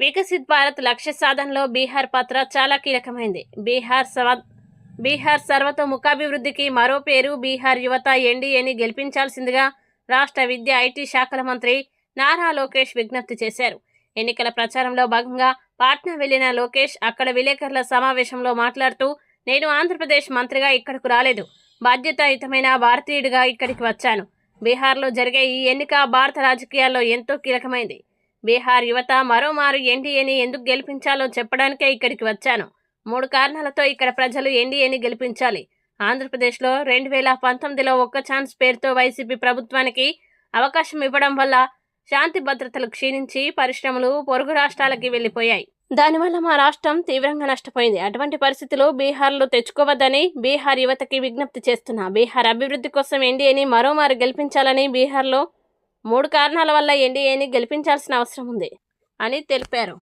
వికసిత్ భారత్ లక్ష్య సాధనలో బీహార్ పాత్ర చాలా కీలకమైంది. బీహార్ సవ బీహార్ సర్వతోముఖాభివృద్ధికి మరో పేరు బీహార్ యువత ఎన్డీఏని గెలిపించాల్సిందిగా రాష్ట్ర విద్య ఐటీ శాఖల మంత్రి నారా లోకేష్ విజ్ఞప్తి చేశారు. ఎన్నికల ప్రచారంలో భాగంగా పాట్నా వెళ్ళిన లోకేష్ అక్కడ విలేకరుల సమావేశంలో మాట్లాడుతూ నేను ఆంధ్రప్రదేశ్ మంత్రిగా ఇక్కడకు రాలేదు. బాధ్యతాయుతమైన భారతీయుడిగా ఇక్కడికి వచ్చాను. బీహార్లో జరిగే ఈ ఎన్నిక భారత రాజకీయాల్లో ఎంతో కీలకమైంది. బీహార్ యువత మరోమారు ఎన్డీఏని ఎందుకు గెలిపించాలో చెప్పడానికే ఇక్కడికి వచ్చాను. మూడు కారణాలతో ఇక్కడ ప్రజలు ఎన్డీఏని గెలిపించాలి. ఆంధ్రప్రదేశ్లో రెండు వేల పంతొమ్మిదిలో ఒక్క ఛాన్స్ పేరుతో వైసీపీ ప్రభుత్వానికి అవకాశం ఇవ్వడం వల్ల శాంతి భద్రతలు క్షీణించి పరిశ్రమలు పొరుగు రాష్ట్రాలకి వెళ్ళిపోయాయి. దానివల్ల మా రాష్ట్రం తీవ్రంగా నష్టపోయింది. అటువంటి పరిస్థితులు బీహార్లో తెచ్చుకోవద్దని బీహార్ యువతకి విజ్ఞప్తి చేస్తున్నా. బీహార్ అభివృద్ధి కోసం ఎన్డీఏని మరోమారు గెలిపించాలని బీహార్లో మూడు కారణాల వల్ల ఎన్డీఏని గెలిపించాల్సిన అవసరం ఉంది అని తెలిపారు.